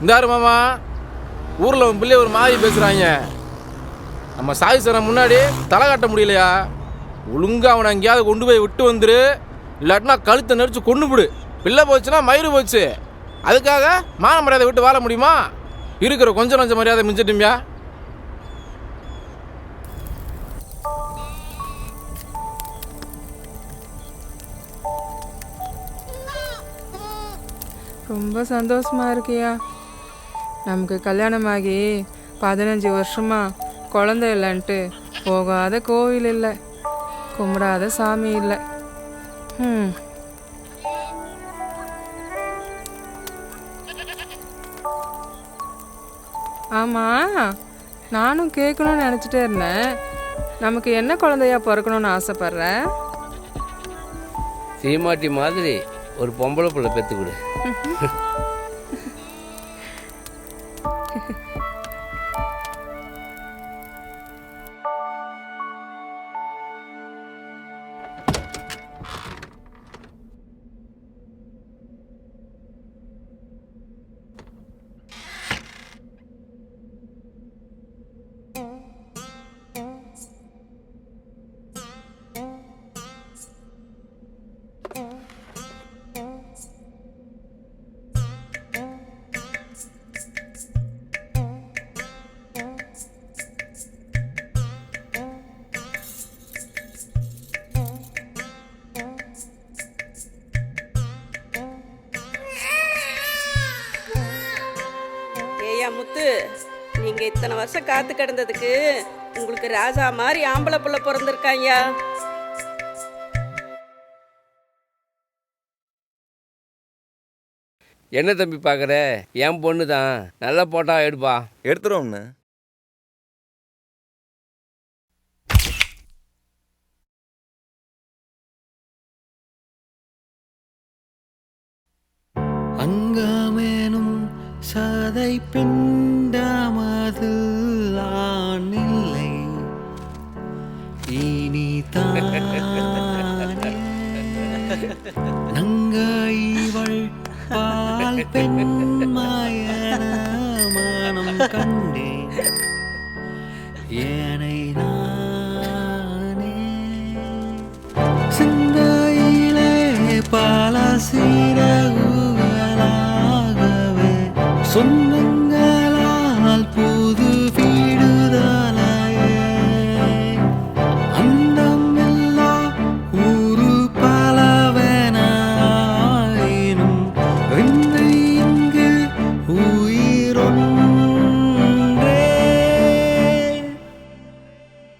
இந்தாரு மாமா. ஊரில் உன் பிள்ளை ஒரு மாதிரி பேசுகிறாங்க நம்ம சாய் சரம் முன்னாடி தலை காட்ட முடியலையா? ஒழுங்கா அவனை எங்கேயாவது கொண்டு போய் விட்டு வந்துரு. இல்லாட்டினா கழுத்தை நெரிச்சு கொண்டு விடு. பிள்ளை போச்சுன்னா மயிறு போச்சு. அதுக்காக மான மரியாதை விட்டு வாழ முடியுமா? இருக்கிற கொஞ்சம் கொஞ்சம் மரியாதை மிஞ்சிட்டும்பியா ரொம்ப சந்தோஷமா இருக்கியா? நமக்கு கல்யாணம் ஆகி பதினஞ்சு வருஷமா குழந்தை இல்லைன்ட்டு போகாத கோவில் இல்லை. கும்பிடாத சாமி இல்லை. ம் ஆமாம் நானும் கேட்கணும்னு நினச்சிட்டே இருந்தேன். நமக்கு என்ன குழந்தையா பிறக்கணும்னு ஆசைப்பட்ற? சீமாட்டி மாதிரி ஒரு பொம்பளை பிள்ளை பெற்று Mm-hmm. ஏய்யா முத்து நீங்க இத்தனை வருஷம் காத்து கிடந்ததுக்கு உங்களுக்கு ராஜா மாதிரி ஆம்பளை புள்ள பிறந்திருக்காய்யா. என்ன தம்பி பார்க்குற? என் பொண்ணு தான் நல்லா போட்டா எடுப்பா. எடுத்துருவோம்ண்ணே அங்கமேனும் சதை பிண்டமது ஆனில்லை இனி நங்கைவள் பால் பெண்மாயன மனம் கண் சொன்ன